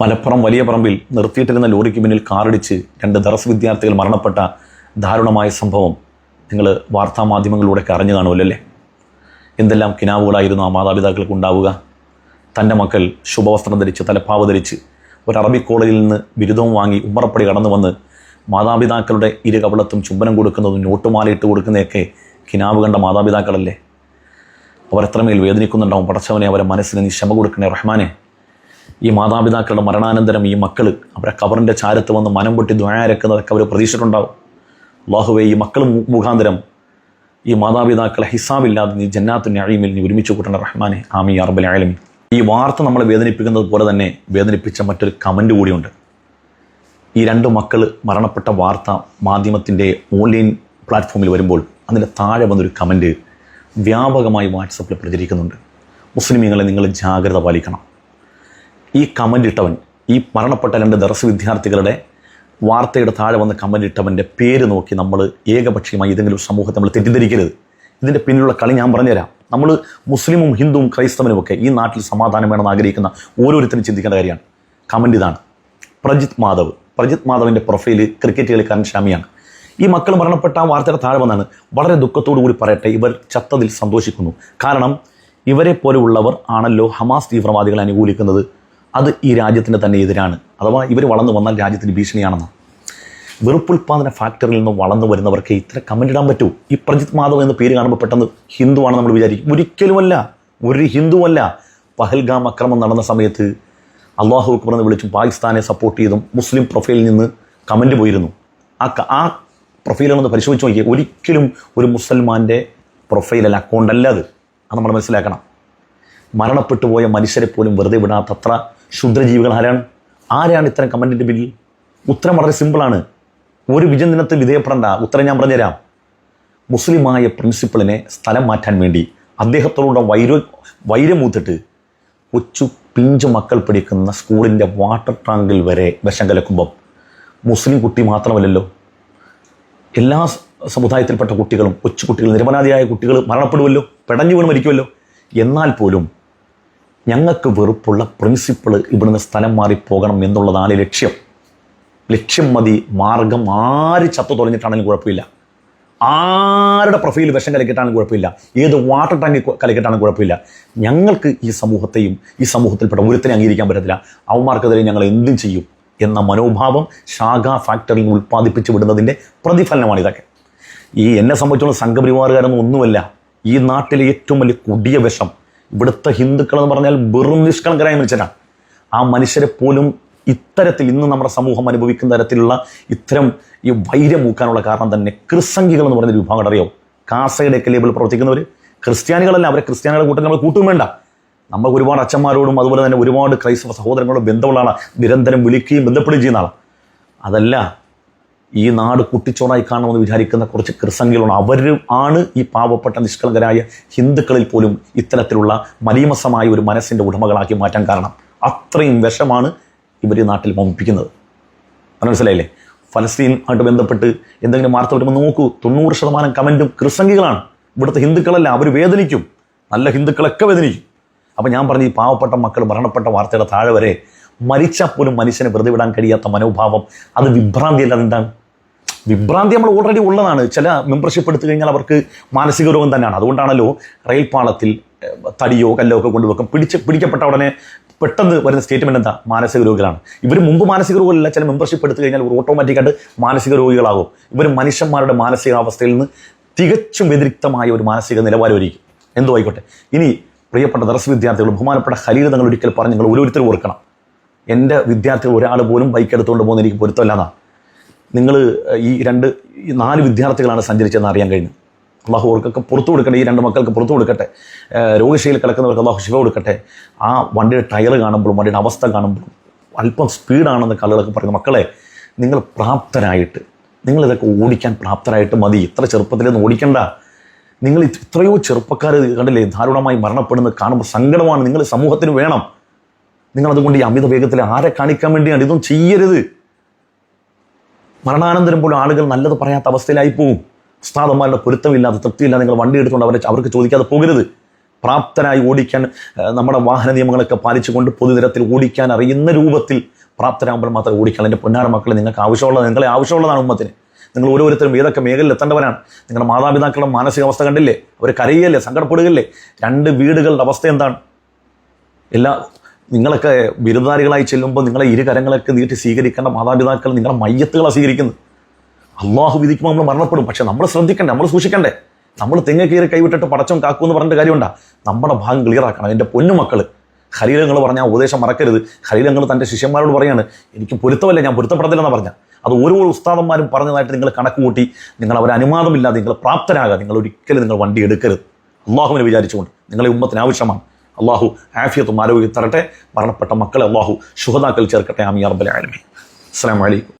മലപ്പുറം വലിയ പറമ്പിൽ നിർത്തിയിട്ടിരുന്ന ലോറിക്ക് പിന്നിൽ കാറിടിച്ച് രണ്ട് ദറസ് വിദ്യാർത്ഥികൾ മരണപ്പെട്ട ദാരുണമായ സംഭവം നിങ്ങൾ വാർത്താ മാധ്യമങ്ങളിലൂടെയൊക്കെ അറിഞ്ഞു കാണുമല്ലേ എന്തെല്ലാം കിനാവുകളായിരുന്നു ആ മാതാപിതാക്കൾക്ക് ഉണ്ടാവുക? തന്റെ മക്കൾ ശുഭവസ്ത്രം ധരിച്ച് തലപ്പാവ് ധരിച്ച് ഒരു അറബി കോളേജിൽ നിന്ന് ബിരുദവും വാങ്ങി ഉമ്മറപ്പടി കടന്നു വന്ന് മാതാപിതാക്കളുടെ ഇരു കവളത്തും ചുംബനം കൊടുക്കുന്നതും നോട്ടുമാലയിട്ട് കൊടുക്കുന്നതൊക്കെ കിനാവ് കണ്ട മാതാപിതാക്കളല്ലേ? അവരെത്രമേൽ വേദനിക്കുന്നുണ്ടാവും പടച്ചവനെ അവരെ മനസ്സിന് നീ ക്ഷമ കൊടുക്കണേ റഹ്മാനെ. ഈ മാതാപിതാക്കളുടെ മരണാനന്തരം ഈ മക്കൾ അവരെ കബറിന്റെ ചാരത്ത് വന്ന് മനം പൊട്ടി ദ്വയാരക്കുന്നതൊക്കെ അവർ പ്രതീക്ഷിച്ചിട്ടുണ്ടാവും. അള്ളാഹുവെ ഈ മക്കൾ മുഖാന്തരം ഈ മാതാപിതാക്കളെ ഹിസാബില്ലാതെ നീ ജന്നാത്തു ന്യായമിൽ നീ ഒരുമിച്ച് കൂട്ടണ റഹ്മാനെ. ആമി അറബൽ ആലമി ഈ വാർത്ത നമ്മളെ വേദനിപ്പിക്കുന്നത് പോലെ തന്നെ വേദനിപ്പിച്ച മറ്റൊരു കമന്റ് കൂടിയുണ്ട് ഈ രണ്ട് മക്കൾ മരണപ്പെട്ട വാർത്ത മാധ്യമത്തിന്റെ ഓൺലൈൻ പ്ലാറ്റ്ഫോമിൽ വരുമ്പോൾ അതിന്റെ താഴെ വന്നൊരു കമന്റ് വ്യാപകമായി വാട്സപ്പിൽ പ്രചരിക്കുന്നുണ്ട്. മുസ്ലിമീങ്ങളെ നിങ്ങൾ ജാഗ്രത പാലിക്കണം. ഈ കമന്റ് ഇട്ടവൻ ഈ മരണപ്പെട്ട രണ്ട് ദർസ് വിദ്യാർത്ഥികളുടെ വാർത്തയുടെ താഴെ വന്ന കമന്റ് ഇട്ടവന്റെ പേര് നോക്കി നമ്മൾ ഏകപക്ഷീയമായി ഏതെങ്കിലും സമൂഹത്തെ നമ്മൾ തെറ്റിദ്ധരിക്കരുത്. ഇതിന്റെ പിന്നിലുള്ള കളി ഞാൻ പറഞ്ഞുതരാം. നമ്മൾ മുസ്ലിമും ഹിന്ദുവും ക്രൈസ്തവനും ഒക്കെ ഈ നാട്ടിൽ സമാധാനം വേണമെന്ന് ആഗ്രഹിക്കുന്ന ഓരോരുത്തരും ചിന്തിക്കേണ്ട കാര്യമാണ്. കമന്റ് ഇതാണ്. പ്രജിത് മാധവ്. പ്രജിത് മാധവിന്റെ പ്രൊഫൈൽ ക്രിക്കറ്റ് കളിക്കാരൻ ഷാമിയാണ്. ഈ മക്കൾ മരണപ്പെട്ട ആ വാർത്തയുടെ താഴെ വന്നാണ് വളരെ ദുഃഖത്തോടു കൂടി പറയട്ടെ ഇവർ ചത്തതിൽ സന്തോഷിക്കുന്നു. കാരണം ഇവരെ പോലെയുള്ളവർ ആണല്ലോ ഹമാസ് തീവ്രവാദികളെ അനുകൂലിക്കുന്നത്. അത് ഈ രാജ്യത്തിന് തന്നെ എതിരാണ്. അഥവാ ഇവർ വളർന്നു വന്നാൽ രാജ്യത്തിന് ഭീഷണിയാണെന്ന്. വെറുപ്പുൽപാദന ഫാക്ടറിയിൽ നിന്ന് വളർന്നു വരുന്നവർക്ക് ഇത്ര കമന്റ് ഇടാൻ പറ്റൂ. ഈ പ്രജിത് മാധവ് എന്ന പേര് കാണുമ്പോൾ പെട്ടെന്ന് ഹിന്ദുവാണെന്ന് നമ്മൾ വിചാരിക്കും. ഒരിക്കലുമല്ല. ഒരു ഹിന്ദുവല്ല. പഹൽഗാം അക്രമം നടന്ന സമയത്ത് അള്ളാഹു അക്ബർ എന്ന് വിളിച്ചും പാകിസ്ഥാനെ സപ്പോർട്ട് ചെയ്തും മുസ്ലിം പ്രൊഫൈലിൽ നിന്ന് കമന്റ് പോയിരുന്നു. ആ ആ പ്രൊഫൈലൊന്ന് പരിശോധിച്ച് നോക്കിയാൽ ഒരിക്കലും ഒരു മുസൽമാന്റെ പ്രൊഫൈലല്ല അക്കൗണ്ടല്ല അത്. അത് നമ്മൾ മനസ്സിലാക്കണം. മരണപ്പെട്ടു പോയ മനുഷ്യരെ പോലും വെറുതെ വിടാത്തത്ര ക്ഷുദ്രജീവികൾ ആരാണ്? ആരാണ് ഇത്തരം കമന്റിന്റെ പിന്നിൽ? ഉത്തരം വളരെ സിമ്പിളാണ് ഒരു വിജയദിനത്തിൽ വിധേയപ്പെടേണ്ട. ഉത്തരം ഞാൻ പറഞ്ഞുതരാം. മുസ്ലിമായ പ്രിൻസിപ്പളിനെ സ്ഥലം മാറ്റാൻ വേണ്ടി അദ്ദേഹത്തോടുള്ള വൈര വൈരമൂത്തിട്ട് കൊച്ചു പിഞ്ചു മക്കൾ പഠിക്കുന്ന സ്കൂളിന്റെ വാട്ടർ ടാങ്കിൽ വരെ വിഷം കലക്കുമ്പം മുസ്ലിം കുട്ടി മാത്രമല്ലല്ലോ. എല്ലാ സമുദായത്തിൽപ്പെട്ട കുട്ടികളും കൊച്ചു കുട്ടികൾ നിരപരാധിയായ കുട്ടികൾ മരണപ്പെടുമല്ലോ പെടഞ്ഞു വീണ് മരിക്കുമല്ലോ എന്നാൽ പോലും ഞങ്ങൾക്ക് വെറുപ്പുള്ള പ്രിൻസിപ്പിൾ ഇവിടുന്ന് സ്ഥലം മാറി പോകണം എന്നുള്ളതാണ് ലക്ഷ്യം. ലക്ഷ്യം മതി മാർഗം ആര് ചത്തു തുറഞ്ഞിട്ടാണെങ്കിലും കുഴപ്പമില്ല. ആരുടെ പ്രൊഫൈൽ വിഷം കലക്കിയിട്ടാണെങ്കിലും കുഴപ്പമില്ല. ഏത് വാട്ടർ ടാങ്ക് കലക്കിയിട്ടാണെങ്കിലും കുഴപ്പമില്ല. ഞങ്ങൾക്ക് ഈ സമൂഹത്തെയും ഈ സമൂഹത്തിൽപ്പെട്ട ഒരുത്തിനെ അംഗീകരിക്കാൻ പറ്റത്തില്ല. അവന്മാർക്കെതിരെ ഞങ്ങൾ എന്തും ചെയ്യും എന്ന മനോഭാവം ശാഖാ ഫാക്ടറിയിൽ ഉൽപ്പാദിപ്പിച്ച് വിടുന്നതിന്റെ പ്രതിഫലനമാണ് ഇതൊക്കെ. ഈ എന്നെ സംബന്ധിച്ചുള്ള സംഘപരിവാറുകാരൊന്നും ഒന്നുമല്ല. ഈ നാട്ടിലെ ഏറ്റവും വലിയ കൊടിയ വിഷം ഇവിടുത്തെ ഹിന്ദുക്കൾ എന്ന് പറഞ്ഞാൽ വെറും നിഷ്കളങ്കരായ മനുഷ്യരാണ് ആ മനുഷ്യരെ പോലും ഇത്തരത്തിൽ ഇന്ന് നമ്മുടെ സമൂഹം അനുഭവിക്കുന്ന തരത്തിലുള്ള ഇത്തരം ഈ വൈര്യം മൂക്കാനുള്ള കാരണം തന്നെ ക്രിസംഖികൾ എന്ന് പറയുന്ന വിഭാഗം അറിയാവും കാസയുടെയൊക്കെ ലേബിൾ പ്രവർത്തിക്കുന്നവർ ക്രിസ്ത്യാനികളല്ല അവരെ ക്രിസ്ത്യാനികളുടെ കൂട്ടത്തിൽ നമ്മൾ കൂട്ടും വേണ്ട. നമ്മൾ ഒരുപാട് അച്ഛന്മാരോടും അതുപോലെ തന്നെ ഒരുപാട് ക്രൈസ്തവ സഹോദരങ്ങളോടും ബന്ധമുള്ള ആളാണ് നിരന്തരം വിളിക്കുകയും ബന്ധപ്പെടുകയും ചെയ്യുന്ന ആളാണ് അതല്ല ഈ നാട് കുട്ടിച്ചോറായി കാണണമെന്ന് വിചാരിക്കുന്ന കുറച്ച് കൃസംഗികളാണ് അവർ ആണ് ഈ പാവപ്പെട്ട നിഷ്കളങ്കരായ ഹിന്ദുക്കളിൽ പോലും ഇത്തരത്തിലുള്ള മലീമസമായ ഒരു മനസ്സിന്റെ ഉടമകളാക്കി മാറ്റാൻ കാരണം. അത്രയും വിഷമാണ് ഇവർ ഈ നാട്ടിൽ മോമിപ്പിക്കുന്നത് മനസ്സിലായില്ലേ? ഫലസ്തീൻ ആയിട്ട് ബന്ധപ്പെട്ട് എന്തെങ്കിലും വാർത്ത വരുമ്പോൾ നോക്കൂ തൊണ്ണൂറ് ശതമാനം കമന്റും കൃസംഗികളാണ് ഇവിടുത്തെ ഹിന്ദുക്കളല്ല അവർ വേദനിക്കും. നല്ല ഹിന്ദുക്കളൊക്കെ വേദനിക്കും. അപ്പോൾ ഞാൻ പറഞ്ഞു ഈ പാവപ്പെട്ട മക്കൾ മരണപ്പെട്ട വാർത്തയുടെ താഴെ വരെ മരിച്ചാൽ പോലും മനുഷ്യനെ വെറുതെ വിടാൻ കഴിയാത്ത മനോഭാവം. അത് വിഭ്രാന്തി അല്ലാതെ എന്താണ്? വിഭ്രാന്തി നമ്മൾ ഓൾറെഡി ഉള്ളതാണ്. ചില മെമ്പർഷിപ്പ് എടുത്തു കഴിഞ്ഞാൽ അവർക്ക് മാനസിക രോഗം തന്നെയാണ്. അതുകൊണ്ടാണല്ലോ റെയിൽ പാളത്തിൽ തടിയോ കല്ലോ ഒക്കെ കൊണ്ടുവെക്കും. പിടിച്ച് പിടിക്കപ്പെട്ട ഉടനെ പെട്ടെന്ന് വരുന്ന സ്റ്റേറ്റ്മെന്റ് എന്താ? മാനസിക രോഗികളാണ്. ഇവർ മുമ്പ് മാനസിക രോഗമല്ല ചില മെമ്പർഷിപ്പ് എടുത്തു കഴിഞ്ഞാൽ ഇവർ ഓട്ടോമാറ്റിക്കായിട്ട് മാനസിക രോഗികളാകും. ഇവർ മനുഷ്യന്മാരുടെ മാനസികാവസ്ഥയിൽ നിന്ന് തികച്ചും വ്യതിരിക്തമായ ഒരു മാനസിക നിലവാരമായിരിക്കും എന്തോ ആയിക്കോട്ടെ. ഇനി പ്രിയപ്പെട്ട ദർശ വിദ്യാർത്ഥികൾ ബഹുമാനപ്പെട്ട ഖലീൽ തങ്ങൾ ഒരിക്കൽ പറഞ്ഞ് നിങ്ങൾ ഓരോരുത്തരും ഓർക്കണം. എന്റെ വിദ്യാർത്ഥികൾ ഒരാൾ പോലും ബൈക്ക് എടുത്തുകൊണ്ട് പോകുന്ന എനിക്ക് പൊരുത്തമല്ലാതാണ് നിങ്ങൾ ഈ രണ്ട് ഈ നാല് വിദ്യാർത്ഥികളാണ് സഞ്ചരിച്ചതെന്ന് അറിയാൻ കഴിഞ്ഞു. അള്ളാഹു അവർക്കൊക്കെ പുറത്തു കൊടുക്കട്ടെ ഈ രണ്ട് മക്കൾക്ക് പുറത്തു കൊടുക്കട്ടെ. രോഗശയിൽ കിടക്കുന്നവർക്ക് അള്ളാഹു ശിവ കൊടുക്കട്ടെ. ആ വണ്ടിയുടെ ടയർ കാണുമ്പോഴും വണ്ടിയുടെ അവസ്ഥ കാണുമ്പോഴും അല്പം സ്പീഡാണെന്ന് കള്ളുകളൊക്കെ പറയുന്ന മക്കളെ നിങ്ങൾ പ്രാപ്തരായിട്ട് നിങ്ങളിതൊക്കെ ഓടിക്കാൻ പ്രാപ്തരായിട്ട് മതി. ഇത്ര ചെറുപ്പത്തിലൊന്നും ഓടിക്കണ്ട. നിങ്ങൾ ഇത്രയോ ചെറുപ്പക്കാർ കണ്ടില്ലേ ധാരുണമായി മരണപ്പെടുന്നത് കാണുമ്പോൾ സങ്കടമാണ്. നിങ്ങൾ സമൂഹത്തിന് വേണം. നിങ്ങൾ അതുകൊണ്ട് ഈ അമിത വേഗത്തിൽ ആരെ കാണിക്കാൻ വേണ്ടിയാണ്? ഇതൊന്നും ചെയ്യരുത്. മരണാനന്തരം പോലും ആളുകൾ നല്ലത് പറയാത്ത അവസ്ഥയിലായി പോകും ഉസ്താദന്മാരുടെ പൊരുത്തമില്ലാതെ തൃപ്തിയില്ലാതെ നിങ്ങൾ വണ്ടി എടുത്തുകൊണ്ട് അവരെ അവർക്ക് ചോദിക്കാതെ പോകരുത്. പ്രാപ്തരായി ഓടിക്കാൻ നമ്മുടെ വാഹന നിയമങ്ങളൊക്കെ പാലിച്ചുകൊണ്ട് പൊതുനിരത്തിൽ ഓടിക്കാൻ അറിയുന്ന രൂപത്തിൽ പ്രാപ്തരാകുമ്പോൾ മാത്രമേ ഓടിക്കാൻ എന്റെ പൊന്നാറ മക്കളെ നിങ്ങൾക്ക് ആവശ്യമുള്ളത് നിങ്ങളെ ആവശ്യമുള്ളതാണ് ഉമ്മത്തിന്. നിങ്ങൾ ഓരോരുത്തരും ഏതൊക്കെ മേഖലയിൽ എത്തേണ്ടവരാണ്. നിങ്ങളുടെ മാതാപിതാക്കളുടെ മാനസികാവസ്ഥ കണ്ടില്ലേ? അവർ കരയല്ലേ? സങ്കടപ്പെടുകയല്ലേ? രണ്ട് വീടുകളുടെ അവസ്ഥ എന്താണ്? എല്ലാ നിങ്ങളൊക്കെ ബിരുദധാരികളായി ചെല്ലുമ്പോൾ നിങ്ങളെ ഇരു കരങ്ങളൊക്കെ നീട്ടി സ്വീകരിക്കേണ്ട മാതാപിതാക്കൾ നിങ്ങളുടെ മയ്യത്തുകളാണ് സ്വീകരിക്കുന്നത്. അള്ളാഹു വിധിക്കുമ്പോൾ നമ്മൾ മരണപ്പെടും. പക്ഷെ നമ്മൾ ശ്രദ്ധിക്കണ്ടേ നമ്മൾ സൂക്ഷിക്കണ്ടേ? നമ്മൾ തെങ്ങ് കയറി കൈവിട്ടിട്ട് പടച്ചം കാക്കൂ എന്ന് പറഞ്ഞിട്ട് കാര്യമുണ്ടാ? നമ്മുടെ ഭാഗം ക്ലിയർ ആക്കണം. എന്റെ പൊന്നുമക്കൾ ഖലീലങ്ങൾ പറഞ്ഞ ഉപദേശം മറക്കരുത്. ഖലീലങ്ങൾ തന്റെ ശിഷ്യന്മാരോട് പറയാണ് എനിക്ക് പൊരുത്തമല്ല ഞാൻ പൊരുത്തപ്പെടത്തില്ലെന്ന് പറഞ്ഞ. അത് ഓരോ ഉസ്താദന്മാരും പറഞ്ഞതായിട്ട് നിങ്ങൾ കണക്ക് കൂട്ടി നിങ്ങൾ അവരെ അനുവാദമില്ലാതെ നിങ്ങൾ പ്രാപ്തരാകുക നിങ്ങൾ ഒരിക്കലും നിങ്ങൾ വണ്ടി എടുക്കരുത്. അള്ളാഹുവിനെ വിചാരിച്ചുകൊണ്ട് നിങ്ങളെ ഉമ്മത്തിന് ആവശ്യമാണ്. അള്ളാഹു ആഫിയത്തും ആരോഗ്യം തരട്ടെ. മരണപ്പെട്ട മക്കളെ അള്ളാഹു ശുഹതാക്കൾ ചേർക്കട്ടെ. ആമി അറബൽ ആലമി അസ്സാം വലൈക്കും